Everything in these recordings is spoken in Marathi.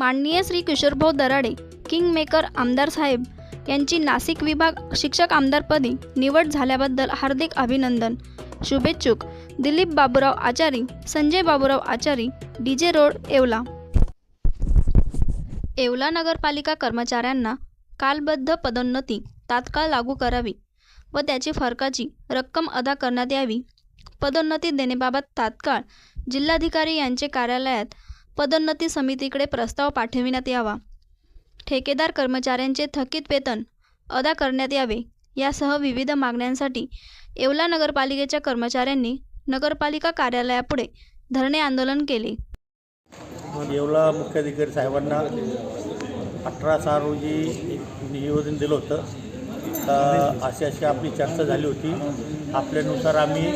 माननीय श्री किशोरभाऊ दराडे किंग मेकर आमदार साहेब यांची नाशिक विभाग शिक्षक आमदारपदी निवड झाल्याबद्दल हार्दिक अभिनंदन. शुभेच्छुक. दिलीप बाबूराव आचारी संजय बाबूराव आचारी D J road Yeola. Yeola नगरपालिका कर्मचाऱ्यांना कालबद्ध पदोन्नती तात्काळ लागू करावी व त्याची फरकाची रक्कम अदा करण्यात यावी. पदोन्नती देण्याबाबत तात्काळ जिल्हाधिकारी यांचे कार्यालयात पदोन्नती समितीकडे प्रस्ताव पाठविण्यात यावा. ठेकेदार कर्मचाऱ्यांचे थकीत वेतन अदा करण्यात यावे यासह विविध मागण्यांसाठी येवला नगरपालिकेच्या कर्मचाऱ्यांनी नगरपालिका कार्यालयापुढे धरणे आंदोलन केले. येवला मुख्याधिकारी साहेबांना अठरा सहा रोजी एक निवेदन दिलं होतं. का अशी अशी आपली चर्चा झाली होती. आपल्यानुसार आम्ही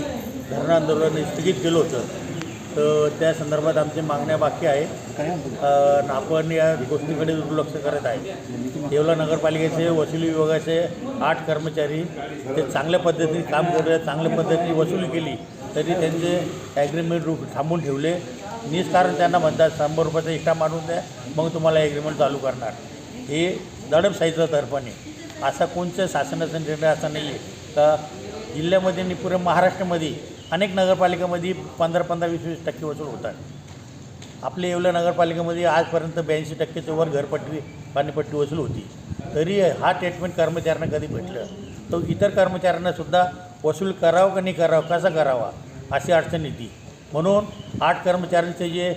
धरणं आंदोलन स्थगित केलं होतं. तर त्या संदर्भात आमच्या मागण्या बाकी आहेत. आपण या गोष्टीकडे दुर्लक्ष करत आहे. येवला नगरपालिकेचे वसुली विभागाचे आठ कर्मचारी ते चांगल्या पद्धतीने काम करले चांगल्या पद्धतीने वसुली केली तरी त्यांचे ॲग्रीमेंट रूप थांबून ठेवले. निष्कारण त्यांना म्हणतात शंभर रुपयाचा इष्टा मारून द्या मग तुम्हाला ॲग्रीमेंट चालू करणार. हे दडपशाहीचं तर्फण आहे असा कोणत्या शासनाचा निर्णय असा नाही आहे का जिल्ह्यामध्ये आणि पुऱ्या महाराष्ट्रामध्ये अनेक नगरपालिकामध्ये पंधरा पंधरा वीस वीस टक्के वसूल होतात आपल्या येवला नगरपालिकेमध्ये आजपर्यंत ब्याऐंशी टक्केच्या वर घरपट्टी पाणीपट्टी वसूल होती. तरी हा ट्रीटमेंट कर्मचाऱ्यांना कधी भेटलं? तो इतर कर्मचाऱ्यांना सुद्धा वसूल करावं का नाही करावं कसा करावा अशी अडचण येते. म्हणून आठ कर्मचाऱ्यांचे जे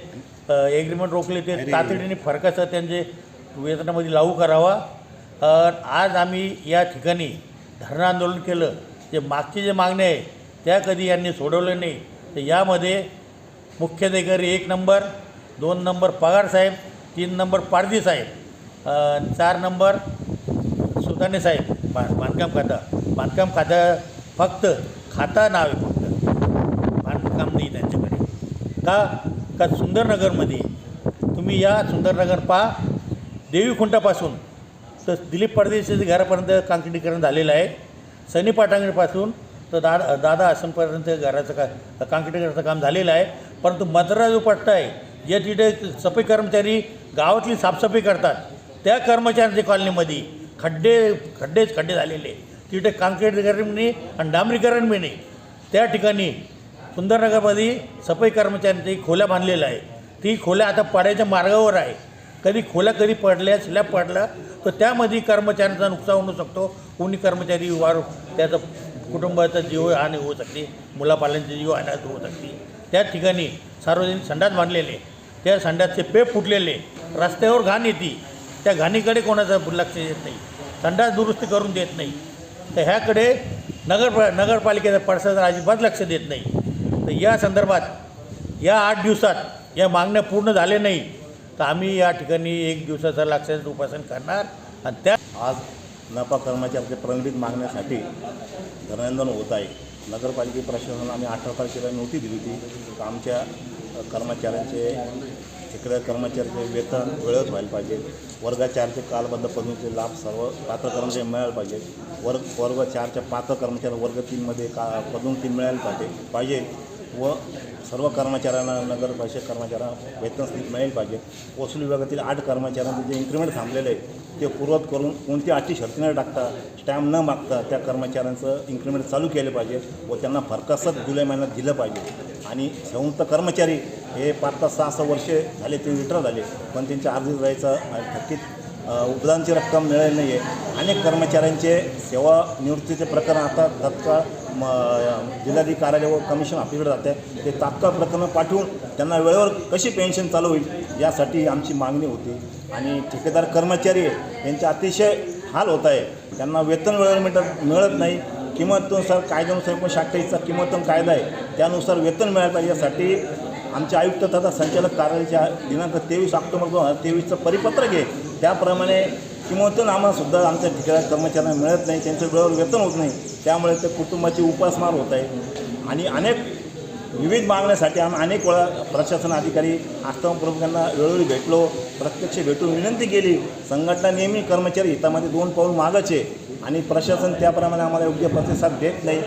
एग्रीमेंट रोखले ते तातडीने फरकासह त्यांचे वेतनामध्ये लागू करावा. आज आम्ही या ठिकाणी धरणं आंदोलन केलं. जे मागचे जे मागणे आहे त्या कधी यांनी सोडवलं नाही. तर यामध्ये मुख्याधिकारी एक नंबर दोन नंबर पगार साहेब तीन नंबर पारदी साहेब चार नंबर सुताने साहेब. बा बांधकाम खातं. बांधकाम खातं फक्त खाता नाव आहे फक्त. बांधकाम नाही त्यांच्याकडे. का? का सुंदरनगरमध्ये तुम्ही या सुंदरनगर पहा देवी खुंटापासून तर दिलीप परदेशीच्या घरापर्यंत काँक्रिटीकरण झालेलं आहे. सनी पाटांगणीपासून तर दादा दादा आसनपर्यंत घराचं का काँक्रिटीकरणाचं काम झालेलं आहे. परंतु मदरा जो पट्टा आहे जे तिथे सफाई कर्मचारी गावातली साफसफाई करतात. त्या कर्मचाऱ्यांच्या कॉलनीमध्ये खड्डे खड्डेच खड्डे झालेले तिथे काँक्रिटीकरण नाही आणि डांबरीकरण बी नाही त्या ठिकाणी सुंदरनगरमध्ये सफाई कर्मचाऱ्यांची खोल्या बांधलेल्या आहे ती खोल्या आता पाड्याच्या मार्गावर आहे. कधी खोल्या कधी पडल्या स्लॅब पडला तर त्यामध्ये कर्मचाऱ्यांचा नुकसान होऊ शकतो. कोणी कर्मचारी वार त्याचं कुटुंबाचा जीव हानी होऊ शकते मुलापाल्यांची जीव हानी होऊ शकते. त्या ठिकाणी सार्वजनिक संडास बांधलेले त्या संडासचे पेप फुटलेले रस्त्यावर घाण येते. त्या घाणीकडे कोणाचं लक्ष देत नाही. संडास दुरुस्ती करून देत नाही. तर ह्याकडे नगर नगरपालिकेचा प्रशासन अजिबात लक्ष देत नाही. तर या संदर्भात या आठ दिवसात या मागण्या पूर्ण झाल्या नाही. तर आम्ही या ठिकाणी एक दिवसाचं लक्षाचं उपासन करणार. आणि त्या आज नफा कर्मचाऱ्याच्या प्रलंबित मागण्यासाठी धरणांदोलन होत आहे. नगरपालिका प्रशासनाला आम्ही अठरा तारखेला नोटीस दिली होती. आमच्या कर्मचाऱ्यांचे इकडे कर्मचाऱ्याचे वेतन वेळेत व्हायला पाहिजे. वर्ग चारचे कालबद्ध पदवीचे लाभ सर्व पात्र कर्मचारी मिळायला पाहिजे. वर्ग वर्ग चारच्या पात्र कर्मचारी वर्ग तीनमध्ये का पदोन्नती मिळायला पाहिजे पाहिजे व सर्व कर्मचाऱ्यांना नगर परिषद कर्मचाऱ्यांना वेतन स्थिती मिळायला पाहिजे. वसूल विभागातील आठ कर्मचाऱ्यांचे जे इन्क्रीमेंट थांबलेले आहे ते पूर्वत करून कोणती अटी शर्ती न टाकता स्टॅम्प न मागता त्या कर्मचाऱ्यांचं इन्क्रिमेंट चालू केलं पाहिजे व त्यांना फरकासत जुलै महिन्यात दिलं पाहिजे. आणि संयुक्त कर्मचारी हे पाच तास सहा सहा वर्षे झाले ते रिटायर झाले पण त्यांच्या अर्धी जायचं थकीत उपदानची रक्कम मिळाली नाही आहे अनेक कर्मचाऱ्यांचे सेवा निवृत्तीचे प्रकरण आता तत्काळ म जिल्हाधिकारी कार्यालय व कमिशन ऑफिसकडे जाते. ते तात्काळ प्रकरणं पाठवून त्यांना वेळेवर कशी पेन्शन चालू होईल यासाठी आमची मागणी होती. आणि ठेकेदार कर्मचारी यांचे अतिशय हाल होत आहे. त्यांना वेतन वेळेवर मिळत मिळत नाही. किंमतनुसार कायद्यानुसार एकोणीसशे अठ्ठावीसचा किंमतम कायदा आहे. त्यानुसार वेतन मिळालं पाहिजे यासाठी आमचे आयुक्त तथा संचालक कार्यालयाच्या दिनांक तेवीस ऑक्टोबर दोन हजार तेवीसचं परिपत्रक आहे त्याप्रमाणे किंमतून आम्हालासुद्धा आमच्या ठिकाणी कर्मचाऱ्यांना मिळत नाही. त्यांचं वेळेवर वेतन होत नाही. त्यामुळे ते कुटुंबाची उपासमार होत आहे. आणि अनेक विविध मागण्यासाठी आम्ही अनेक वेळा प्रशासन अधिकारी आस्थाप्रमुखांना वेळोवेळी भेटलो प्रत्यक्ष भेटून विनंती केली. संघटना नेहमी कर्मचारी हितामध्ये दोन पाऊल मागच आहे आणि प्रशासन त्याप्रमाणे आम्हाला योग्य प्रतिसाद देत नाही.